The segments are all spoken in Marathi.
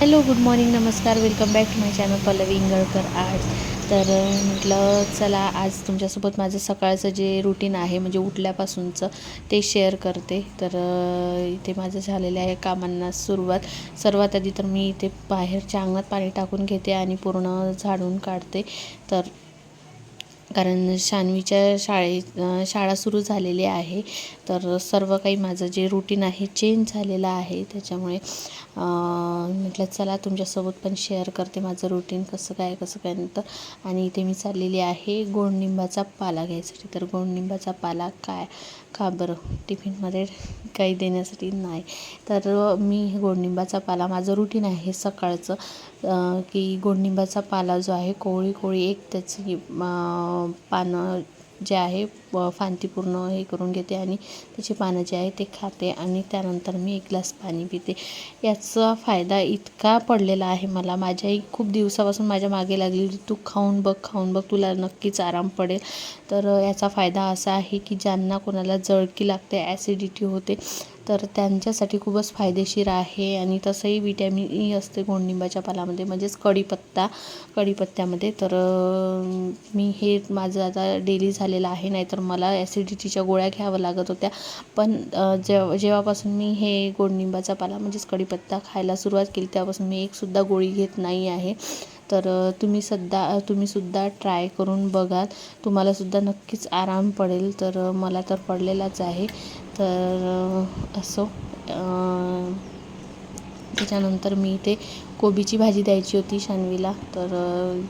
हॅलो गुड मॉर्निंग नमस्कार welcome back to my channel Pallavi Ingalkar arts. तर म्हटलं चला आज तुमच्यासोबत माझं सकाळचं जे रुटीन आहे म्हणजे उठल्यापासूनचं ते शेअर करते. तर इथे माझं झालेल्या आहे कामांना सुरुवात. सर्वात आधी तर मी इथे बाहेरच्या अंगणात पाणी टाकून घेते आणि पूर्ण झाडून काढते. तर कारण शान्वीच्या शाळे शाळा सुरू झालेली आहे. तर सर्व काही माझं जे रुटीन आहे चेंज झालेलं आहे. त्याच्यामुळे म्हटलं चला तुमच्यासोबत पण शेअर करते माझं रुटीन कसं काय कसं काय नंतर आणि इथे मी चाललेली आहे गोडनिंबाचा पाला घ्यायसाठी. तर गोडनिंबाचा पाला काय? का बरं? टिफिनमध्ये काही देण्यासाठी नाही. तर मी गोडनिंबाचा पाला माझं रुटीन आहे सकाळचं की गोडनिंबाचा पाला जो आहे कोवळी कोवळी एक त्याची पानं जे आहे फांती पूर्ण हे करून घेते आणि त्याची पानं जे आहे ते खाते आणि त्यानंतर मी एक ग्लास पाणी पिते. याचा फायदा इतका पडलेला आहे मला. माझ्या खूप दिवसापासून माझ्या मागे लागलेली तू खाऊन बघ खाऊन बघ तुला नक्कीच आराम पडेल. तर याचा फायदा असा आहे की ज्यांना कोणाला जळकी लागते ॲसिडिटी होते तर त्यांच्यासाठी खूपच फायदेशीर आहे आणि तसंही विटॅमिन ई e असते गोडनिंबाच्या पालामध्ये म्हणजेच कढीपत्ता कढीपत्त्यामध्ये. तर मी हे माझं आता डेली झालेलं आहे नाहीतर मला ॲसिडिटीच्या गोळ्या घ्याव्या लागत होत्या. पण जेव जेव्हा जेव्हापासून मी हे गोडनिंबाचा पाला म्हणजेच कढीपत्ता खायला सुरुवात केली तेव्हापासून मी एकसुद्धा गोळी घेत नाही आहे. तर तुम्ही सध्या तुम्हीसुद्धा ट्राय करून बघाल. तुम्हालासुद्धा नक्कीच आराम पडेल. तर मला तर पडलेलाच आहे. तर असो. त्याच्यानंतर मी इथे कोबीची भाजी द्यायची होती शानवीला. तर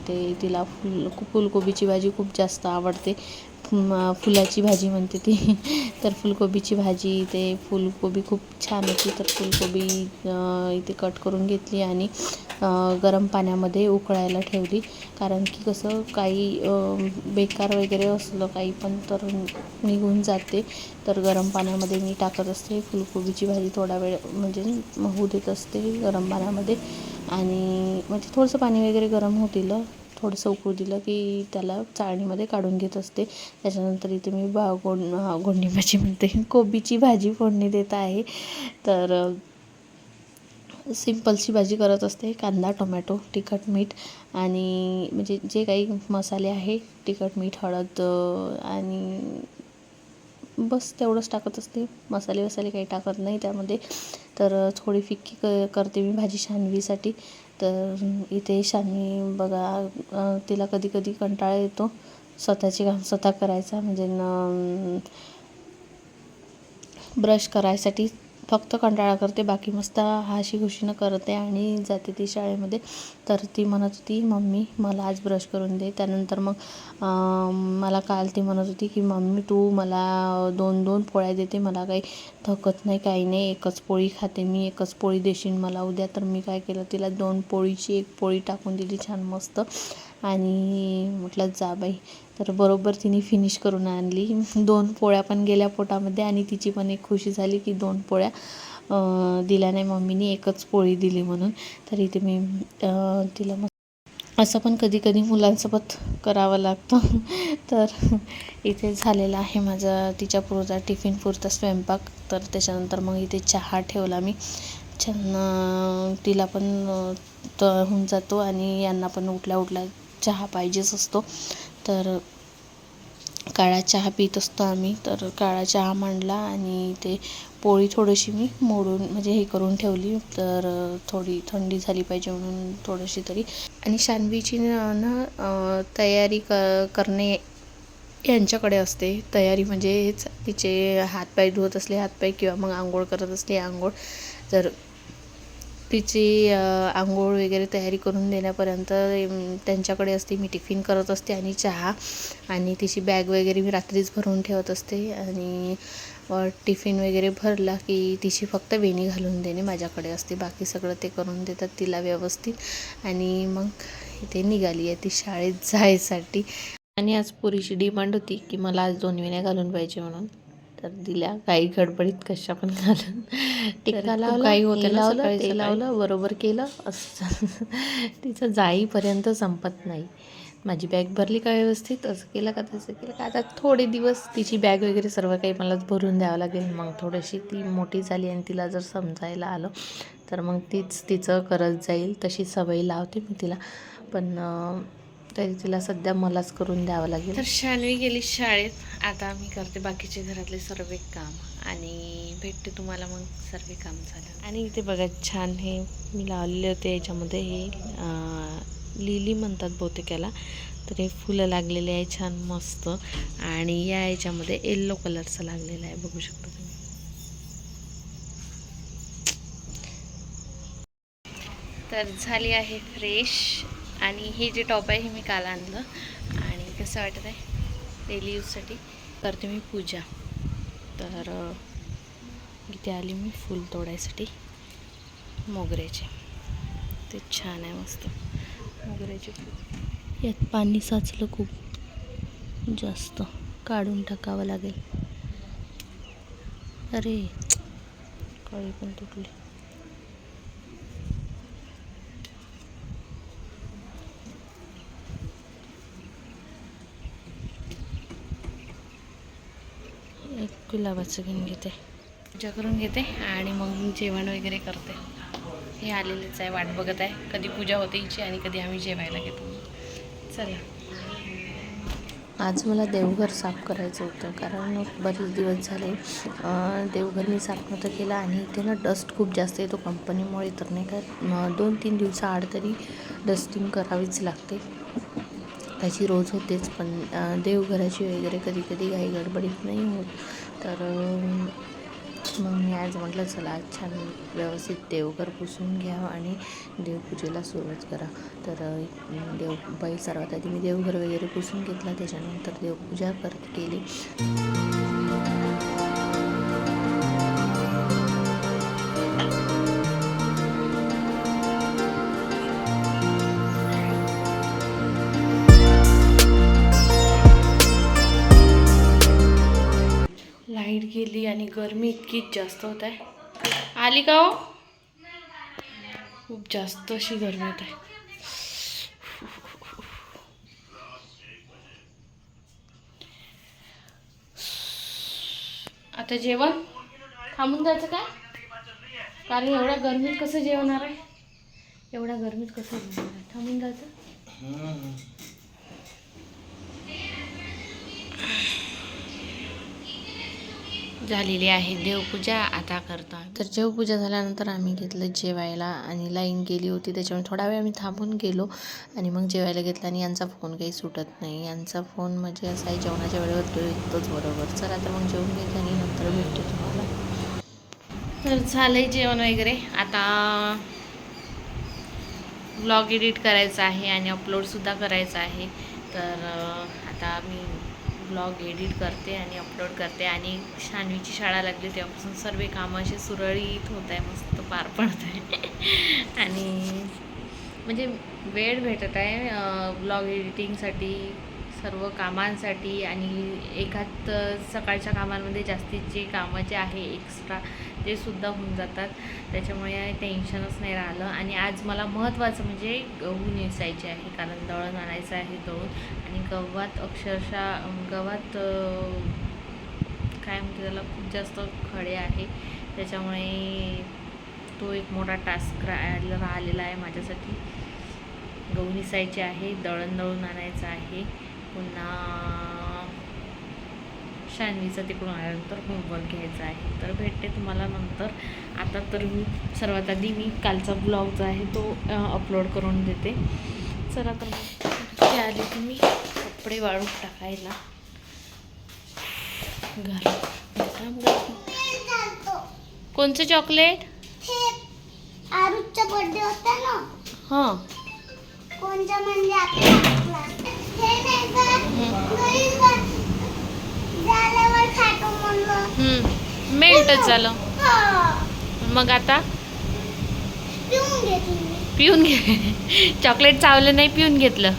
ते तिला फुल फुलकोबीची भाजी खूप जास्त आवडते. फुलाची भाजी म्हणते ती. तर फुलकोबीची भाजी ते फुलकोबी खूप छान होती. तर फुलकोबी इथे कट करून घेतली आणि गरम पाण्यामध्ये उकळायला ठेवली. कारण की कसं काही बेकार वगैरे असलं काही पण तर निघून जाते. तर गरम पाण्यामध्ये मी टाकत असते. फुलकोबीची भाजी थोडा वेळ म्हणजे होऊ देत असते गरम पाण्यामध्ये. आणि म्हणजे थोडंसं पाणी वगैरे गरम होतील. थोडंसं उकळू दिलं की त्याला चाळणीमध्ये काढून घेत असते. त्याच्यानंतर इथे मी भा गोंड गोंडी भाजी म्हणते. कोबीची भाजी फोडणी देत आहे. तर सिम्पलची सिंपलची भाजी करत असते. कांदा टोमॅटो तिखट मीठ आणि म्हणजे जे काही मसाले आहे तिखट मीठ हळद आणि बस तेवढंच टाकत असते. मसाले वसाले काही टाकत नाही त्यामध्ये. तर थोडी फिक्की क करते मी भाजी शानवीसाठी. तर इथे शानवी बघा तिला कधी कधी कंटाळा येतो. स्वतःची काम स्वतः करायचा. म्हणजे न ब्रश करायसाठी फक्त कंटाळा करते बाकी मस्त हाशी खुशीनं करते आणि जाते ती शाळेमध्ये. तर ती म्हणत होती मम्मी मला आज ब्रश करून दे. त्यानंतर मग मला काल ती म्हणत होती की मम्मी तू मला दोन दोन पोळ्या देते मला काही थकत नाही काही नाही एकच पोळी खाते मी एकच पोळी देशील मला उद्या. तर मी काय केलं तिला दोन पोळीची एक पोळी टाकून दिली छान मस्त. आणि म्हटलं जा बाई तर बरोबर तिने फिनिश करून आणली. दोन पोळ्या पण गेल्या पोटामध्ये आणि तिची पण एक खुशी झाली की दोन पोळ्या दिल्या नाही मम्मीनी एकच पोळी दिली म्हणून. तर इथे मी तिला मग असं पण कधी कधी मुलांसोबत करावं लागतं. तर इथे झालेला आहे माझा तिच्या पुरता टिफिन पुरता स्वयंपाक. तर त्याच्यानंतर मग इथे चहा ठेवला मी. छान तिला पण त होऊन जातो आणि यांना पण उठल्या उठल्या चहा पाहिजेच असतो. तर काळा चहा पित असतो आम्ही. तर काळा चहा मांडला आणि ते पोळी थोडीशी मी मोडून म्हणजे हे करून ठेवली. तर थोडी थंडी झाली पाहिजे म्हणून थोडीशी तरी. आणि शानवीची न ना तयारी क करणे यांच्याकडे असते. तयारी म्हणजे हेच तिचे हातपाय धुवत असले हातपाय किंवा मग आंघोळ करत असले आंघोळ. तर तिची आंघोळ वगैरे तयारी करून देण्यापर्यंत त्यांच्याकडे असते मी टिफिन करत असते आणि चहा. आणि तिची बॅग वगैरे मी रात्रीच भरून ठेवत असते. आणि टिफिन वगैरे भरला की तिची फक्त वेणी घालून देणे माझ्याकडे असते. बाकी सगळं ते करून देतात तिला व्यवस्थित. आणि मग इथे निघाली आहे ती शाळेत जायसाठी. आणि आज पुरीची डिमांड होती की मला आज दोन वेण्या घालून पाहिजे म्हणून. तर दिल्या. काही गडबडीत कशा पण घालून. टिक्का लावला काही होते लावलं ते लावलं बरोबर केलं असं तिचं जाईपर्यंत संपत नाही. माझी बॅग भरली का व्यवस्थित? असं केलं का तसं केलं का? आता थोडे दिवस तिची बॅग वगैरे सर्व काही मलाच भरून द्यावं लागेल. मग थोडीशी ती मोठी झाली आणि तिला जर समजायला आलं तर मग तीच तिचं करत जाईल. तशी सवय लावते मी तिला. पण तरी तिला सध्या मलाच करून द्यावं लागेल. तर शानवी गेली शाळेत. आता मी करते बाकीचे घरातले सर्व काम. आणि भेटते तुम्हाला मग सर्व काम झालं आणि इथे बघा छान हे मी लावलेले होते. याच्यामध्ये हे लिली म्हणतात बहुतेक याला तर हे फुलं लागलेले आहे छान मस्त. आणि या याच्यामध्ये येल्लो कलरचं लागलेलं आहे. बघू शकता तुम्ही. तर झाली आहे फ्रेश आणि हे जे टॉप आहे हे मी काल आणलं. आणि कसं वाटत आहे? डेली यूजसाठी करते मी पूजा. तर इथे आली मी फूल तोडायसाठी. मोगऱ्याचे. ते छान आहे मस्त. मोगऱ्याचे फूल. यात पाणी साचलं खूप जास्त. काढून टाकावं लागेल. अरे कळी पण तुटली एक गुलाबाचं घेऊन घेते? पूजा करून घेते आणि मग जेवण वगैरे करते. हे आलेलेच आहे वाट बघत आहे. कधी पूजा होते हिची आणि कधी आम्ही जेवायला घेतो. चला. आज मला देवघर साफ करायचं होतं कारण बरेच दिवस झाले देवघर मी साफ नव्हतं केलं आणि इथे ना डस्ट खूप जास्त येतो कंपनीमुळे तर नाही का दोन तीन दिवसाआड तरी डस्टिंग करावीच लागते. त्याची रोज होतेच पण देवघराची वगैरे कधी कधी काही गडबडीत नाही होत. तर मग मी आज म्हटलं चला आज छान व्यवस्थित देवघर पुसून घ्या आणि देवपूजेला सुरुवात करा. तर देव बाई सर्वात आधी मी देवघर वगैरे पुसून घेतला. त्याच्यानंतर देवपूजा करत केली गेली आणि गरमी इतकीच जास्त होत आहे. आली का हो? खूप जास्त अशी गरमी होत आहे. आता जेवण? थांबून जायचं काय? कारण एवढ्या गरमीत कसं जेवणार आहे? एवढ्या गरमीत कसं जेवणार आहे? थांबून जायचं? झालेली आहे. देवपूजा आता करतो. तर देवपूजा झाल्यानंतर आम्ही घेतलं जेवायला आणि लाईन गेली होती. त्याच्यामुळे थोडा वेळ आम्ही थांबून गेलो आणि मग जेवायला घेतलं आणि यांचा फोन काही सुटत नाही. यांचा फोन म्हणजे असा आहे जेवणाच्या वेळेवर तो येतोच बरोबर. चला तर मग जेवून घेतलं आणि नंतर भेटते तुम्हाला. तर झालंय जेवण वगैरे. आता ब्लॉग एडिट करायचा आहे आणि अपलोडसुद्धा करायचा आहे. तर आता मी ब्लॉग एडिट करते आणि अपलोड करते. आणि शानवीची शाळा लागली तेव्हापासून सर्व कामं असे सुरळीत होत आहे मस्त पार पडत आहे. आणि म्हणजे वेळ भेटत आहे ब्लॉग एडिटिंगसाठी सर्व कामांसाठी आणि एखाद सकाळच्या कामांमध्ये जास्तीचे कामं जे आहे एक्स्ट्रा ते सुद्धा होऊन जातात. त्याच्यामुळे टेन्शनच नाही राहिलं. आणि आज मला महत्त्वाचं म्हणजे गहू नेसायचे आहे कारण दळण आणायचं आहे दळून. आणि गव्हात अक्षरशः गव्हात काय म्हणते त्याला खूप जास्त खडे आहे. त्याच्यामुळे तो एक मोठा टास्क राहिला राहिलेला आहे माझ्यासाठी. गहू निसायचे आहे दळण दळून आणायचं आहे. पुन्हा शान्वीचा तिकडून आल्यानंतर होमवर्क घ्यायचा आहे. तर भेटते तुम्हाला नंतर. आता तर मी सर्वात आधी मी कालचा ब्लॉग जो आहे तो अपलोड करून देते. चला तर मग आली तुम्ही कपडे वाळून टाकायला. कोणचं चॉकलेट आरुचा बर्थडे होता ना? हां. कोणचा म्हणजे class. हे. मेल्टच झालं. मग आता? पिऊन घे. चॉकलेट चावलं नाही पिऊन घेतलं.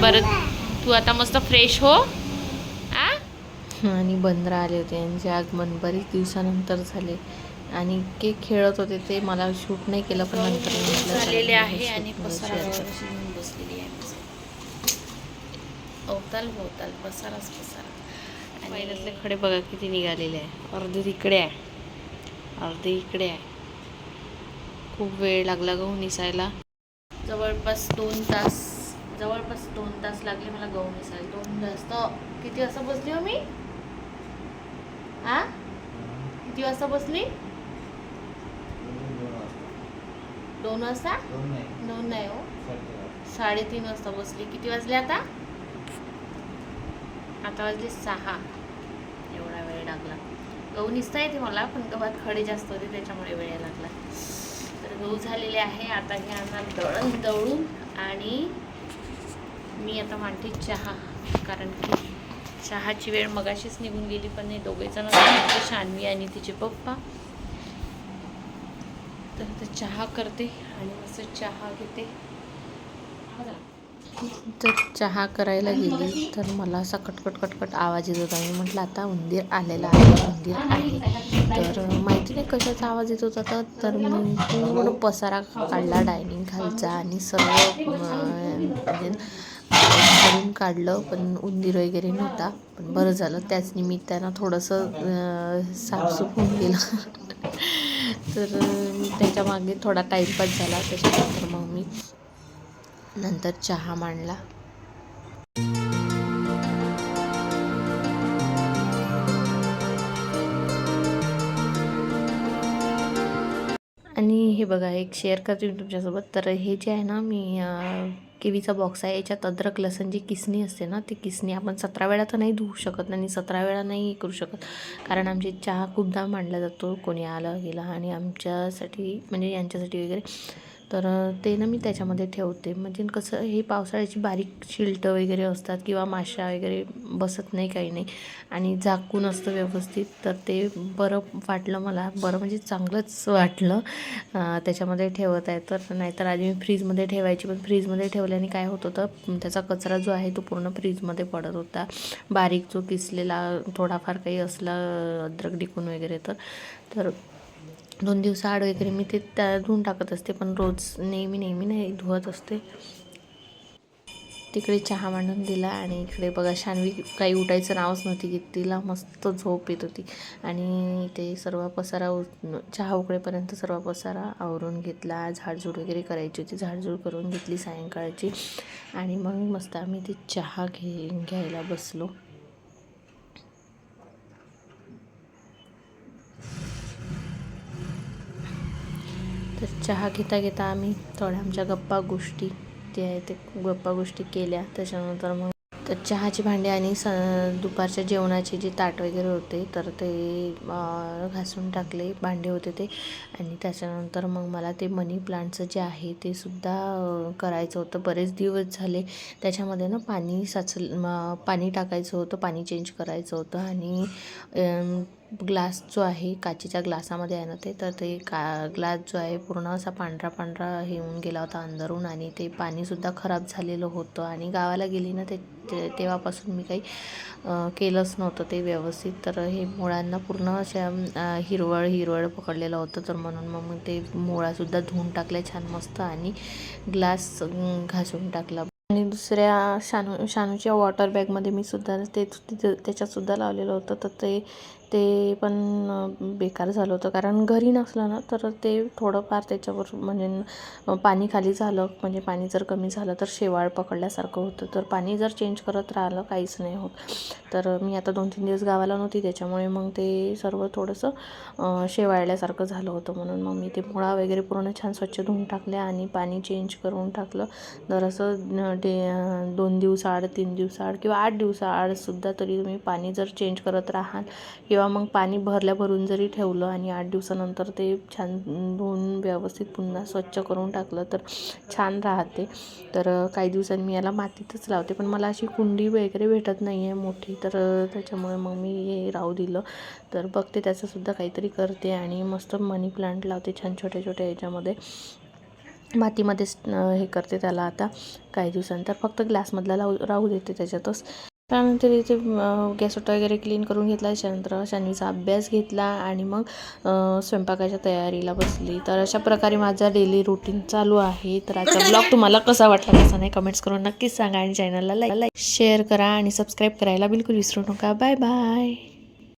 बरं. तू आता मस्त फ्रेश हो. आ? आणि बंदर आले होते यांचे आगमन बरेच दिवसानंतर झाले. आणि के खेळत होते ते मला शूट नाही केलं पण नंतर झालेले आहे आणि मध्ये पसारा share करते. वगैरे शिवून बसलेली आहे अवताल भोवताल पसाराच पसारा महिन्यातले खडे बघा किती निघालेले आहे. अर्धे तिकडे आहे. अर्धे इकडे आहे. खूप वेळ लागला गहू निसायला. जवळपास दोन तास जवळपास दोन तास लागले मला गहू निसायला. दोन तास तर किती वाजता बसली हो मी? आ? किती वाजता बसली? दोन वाजता? दोन नाही. हो. साडेतीन वाजता बसली. किती वाजले आता? आता वाजले सहा. एवढा वेळ लागला. गहू निसता येते मला पण गव्हात खडे जास्त होते त्याच्यामुळे वेळ लागला. तर गहू झालेले आहे आता हे आम्हाला दळण दळून आणि मी आता मांडते चहा कारण की चहाची वेळ मगाशीच निघून गेली पण नाही दोघे जण शानवी आणि तिचे पप्पा. तर चहा करते आणि मस्त चहा घेते. तर चहा करायला गेली तर मला असा कटकट कटकट आवाज येत होता. मी म्हटलं आता उंदीर आलेला आहे उंदीर आहे. तर माहिती नाही कशाचा आवाज येत होता तर मी पूर्ण पसारा काढला डायनिंग खालचा आणि सर्व म्हणजे झाडून काढलं पण उंदीर वगैरे नव्हता. पण बरं झालं त्याच निमित्तानं थोडंसं साफसूफ होऊन गेलं. तर त्याच्यामागे त्याच्यामागे थोडा टाईमपास झाला त्याच्यानंतर मग मी नंतर चहा मांडला. आणि हे बघा एक शेअर करते मी तुमच्यासोबत. तर हे जे आहे ना मी किवीचा बॉक्स आहे. याच्यात अद्रक लसण जी किसणी असते ना ती किसणी आपण सतरा वेळा तर नाही धुवू शकत आणि सतरा वेळा नाही करू शकत. कारण आमची चहा खूपदा मांडला जातो कोणी आलं गेलं आणि आमच्यासाठी म्हणजे यांच्यासाठी वगैरे. तर ते ना मी त्याच्यामध्ये ठेवते. म्हणजे कसं हे पावसाळ्याची बारीक शिलटं वगैरे असतात किंवा माशा वगैरे बसत नाही काही नाही. आणि झाकून असतं व्यवस्थित तर ते बरं वाटलं मला. बरं म्हणजे चांगलंच वाटलं त्याच्यामध्ये ठेवत आहे. तर नाहीतर आधी मी फ्रीजमध्ये ठेवायची पण फ्रीजमध्ये ठेवल्याने काय होत होतं त्याचा कचरा जो आहे तो पूर्ण फ्रीजमध्ये पडत होता. बारीक जो किसलेला थोडाफार काही असला अद्रक डिकून वगैरे तर. तर दोन दिवसाआड वगैरे मी ते त्या धुवून टाकत असते पण रोज नेहमी नेहमी नाही धुवत असते. तिकडे चहा मांडून दिला आणि इकडे बघा शानवी काही उठायचं नावच नव्हती की तिला मस्त झोप येत होती. आणि ते सर्व पसारा उ चहा उकळेपर्यंत सर्व पसारा आवरून घेतला. झाडझूड वगैरे करायची होती. झाडझूड करून घेतली सायंकाळची. आणि मग मस्त आम्ही ते चहा घे घ्यायला बसलो तर चहा घेता घेता आम्ही थोड्या आमच्या गप्पा गोष्टी जे आहे ते गप्पा गोष्टी केल्या. त्याच्यानंतर मग तर चहाची भांडी आणि स दुपारच्या जेवणाचे जे ताट वगैरे होते तर ते घासून टाकले भांडे होते ते. आणि त्याच्यानंतर मग मला ते मनी प्लांटचं जे आहे ते सुद्धा करायचं होतं. बरेच दिवस झाले त्याच्यामध्ये ना पाणी साचल पाणी टाकायचं होतं पाणी चेंज करायचं होतं. आणि ग्लास जो आहे काचेच्या ग्लासामध्ये आहे ना ते तर ते का ग्लास जो आहे पूर्ण असा पांढरा पांढरा हे होऊन गेला होता अंदरून आणि ते पाणीसुद्धा खराब झालेलं होतं. आणि गावाला गेली ना ते तेव्हापासून मी काही केलंच नव्हतं ते व्यवस्थित. तर हे मुळांना पूर्ण अशा हिरवळ हिरवळ पकडलेलं होतं. तर म्हणून मग ते मुळासुद्धा धुवून टाकल्या छान मस्त आणि ग्लास घासून टाकला. आणि दुसऱ्या शानू शानूच्या वॉटर बॅगमध्ये मी सुद्धा ते तिथं त्याच्यातसुद्धा लावलेलं होतं. तर ते ते पण बेकार झालं होतं. कारण घरी नसलं ना तर ते थोडंफार त्याच्यावर म्हणजे पाणी खाली झालं. म्हणजे पाणी जर कमी झालं तर शेवाळ पकडल्यासारखं होतं. तर पाणी जर चेंज करत राहिलं काहीच नाही होत. तर मी आता दोन तीन दिवस गावाला नव्हती. त्याच्यामुळे मग ते सर्व थोडंसं शेवाळल्यासारखं झालं होतं. म्हणून मग मी ते मुळा वगैरे पूर्ण छान स्वच्छ धुवून टाकल्या आणि पाणी चेंज करून टाकलं. तर असं डे दोन दिवसाआड तीन दिवसाआड किंवा आठ दिवसाआडसुद्धा तरी तुम्ही पाणी जर चेंज करत राहाल किंवा किंवा मग पाणी भरल्या भरून जरी ठेवलं आणि आठ दिवसानंतर ते छान धुवून व्यवस्थित पुन्हा स्वच्छ करून टाकलं तर छान राहते. तर काही दिवसांनी मी याला मातीतच लावते. पण मला अशी कुंडी वगैरे भेटत नाही आहे मोठी. तर त्याच्यामुळे मग मी हे राहू दिलं. तर बघते त्याचंसुद्धा काहीतरी करते आणि मस्त मनी प्लांट लावते छान छोट्या छोट्या याच्यामध्ये. मातीमध्येच हे करते त्याला आता काही दिवसानंतर फक्त ग्लासमधला लावू राहू देते त्याच्यातच. त्यानंतर इथे गॅसोटा गॅस वगैरे क्लीन करून घेतला. त्याच्यानंतर शनीचा अभ्यास घेतला आणि मग स्वयंपाकाच्या तयारीला बसली. तर अशा प्रकारे माझा डेली रुटीन चालू आहे. तर आजचा ब्लॉग तुम्हाला कसा वाटला कसा नाही कमेंट्स करून नक्कीच सांगा आणि चॅनलला लाईक शेअर करा आणि सबस्क्राईब करायला बिलकुल विसरू नका. Bye bye